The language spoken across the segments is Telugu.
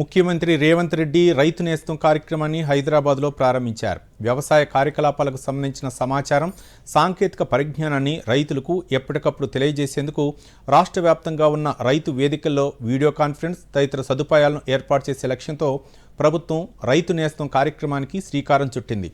ముఖ్యమంత్రి రేవంత్ రెడ్డి రైతు నేస్తం కార్యక్రమాన్ని హైదరాబాద్లో ప్రారంభించారు. వ్యవసాయ కార్యకలాపాలకు సంబంధించిన సమాచారం సాంకేతిక పరిజ్ఞానాన్ని రైతులకు ఎప్పటికప్పుడు తెలియజేసేందుకు రాష్ట్ర వ్యాప్తంగా ఉన్న రైతు వేదికల్లో వీడియో కాన్ఫరెన్స్ తదితర సదుపాయాలను ఏర్పాటు చేసే లక్ష్యంతో ప్రభుత్వం రైతు నేస్తం కార్యక్రమానికి శ్రీకారం చుట్టింది.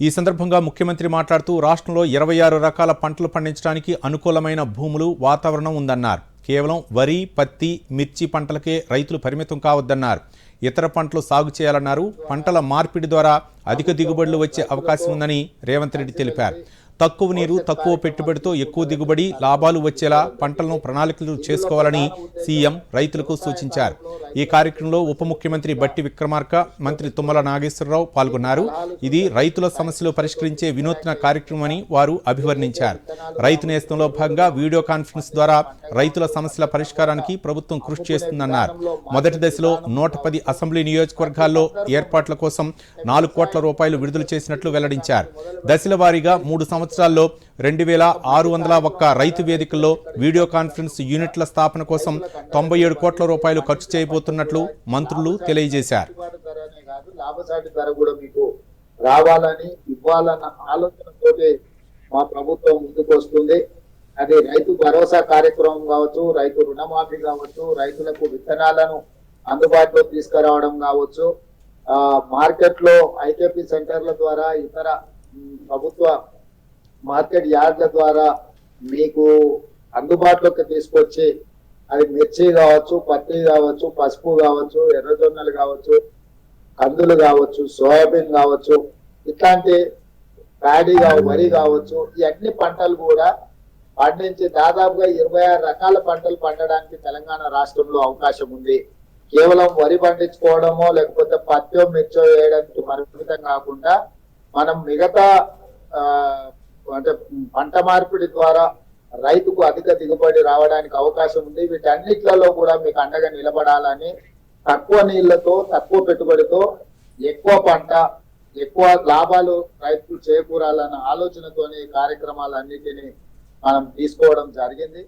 ఈ సందర్భంగా ముఖ్యమంత్రి మాట్లాడుతూ రాష్ట్రంలో ఇరవై ఆరు రకాల పంటలు పండించడానికి అనుకూలమైన భూములు వాతావరణం ఉందన్నారు. కేవలం వరి పత్తి మిర్చి పంటలకే రైతులు పరిమితం కావద్దన్నారు. ఇతర పంటలు సాగు చేయాలన్నారు. పంటల మార్పిడి ద్వారా అధిక దిగుబడులు వచ్చే అవకాశం ఉందని రేవంత్ రెడ్డి తెలిపారు. తక్కువ నీరు తక్కువ పెట్టుబడితో ఎక్కువ దిగుబడి లాభాలు వచ్చేలా పంటలను ప్రణాళికలు చేసుకోవాలని సీఎం రైతులకు సూచించారు. ఈ కార్యక్రమంలో ఉప ముఖ్యమంత్రి బట్టి విక్రమార్క మంత్రి తుమ్మల నాగేశ్వరరావు పాల్గొన్నారు. ఇది రైతుల సమస్యలు పరిష్కరించే వినూత్న కార్యక్రమమని వారు అభివర్ణించారు. రైతు నేస్తంలో భాగంగా వీడియో కాన్ఫరెన్స్ ద్వారా రైతుల సమస్యల పరిష్కారానికి ప్రభుత్వం కృషి చేస్తుందన్నారు. మొదటి దశలో నూట పది అసెంబ్లీ నియోజకవర్గాల్లో ఏర్పాట్ల కోసం నాలుగు కోట్ల రూపాయలు విడుదల చేసినట్లు వెల్లడించారు. దశల వారీగా మూడు సంవత్సరాల్లో రెండు వేల ఆరు వందల ఒక్క రైతు వేదికల్లో వీడియో కాన్ఫరెన్స్ యూనిట్ల స్థాపన కోసం తొంభై ఏడు కోట్ల రూపాయలు ఖర్చు చేయబోతున్నట్లు మంత్రులు తెలియజేశారు. లాభసాటి ధర కూడా మీకు రావాలని ఇవ్వాలన్న ఆలోచనతో మా ప్రభుత్వం ముందుకు వస్తుంది. అది రైతు భరోసా కార్యక్రమం కావచ్చు రైతు రుణమాఫీ కావచ్చు రైతులకు విత్తనాలను అందుబాటులో తీసుకురావడం కావచ్చు. మార్కెట్లో ఐకేపీ సెంటర్ల ద్వారా ఇతర ప్రభుత్వ మార్కెట్ యార్డ్ల ద్వారా మీకు అందుబాటులోకి తీసుకొచ్చి అది మిర్చి కావచ్చు పత్తి కావచ్చు పసుపు కావచ్చు ఎర్రజొన్నలు కావచ్చు కందులు కావచ్చు సోయాబీన్ కావచ్చు ఇట్లాంటి ప్యాడీ వరి కావచ్చు ఈ అన్ని పంటలు కూడా పండించి దాదాపుగా ఇరవై ఆరు రకాల పంటలు పండడానికి తెలంగాణ రాష్ట్రంలో అవకాశం ఉంది. కేవలం వరి పండించుకోవడమో లేకపోతే పత్తో మిర్చో వేయడానికి పరిమితం కాకుండా మనం మిగతా అంటే పంట మార్పిడి ద్వారా రైతుకు అధిక దిగుబడి రావడానికి అవకాశం ఉంది. వీటన్నిట్లలో కూడా మీకు అండగా నిలబడాలని తక్కువ నీళ్ళతో తక్కువ పెట్టుబడితో ఎక్కువ పంట ఎక్కువ లాభాలు రైతులు చేకూరాలన్న ఆలోచనతోని ఈ కార్యక్రమాలన్నిటినీ మనం తీసుకోవడం జరిగింది.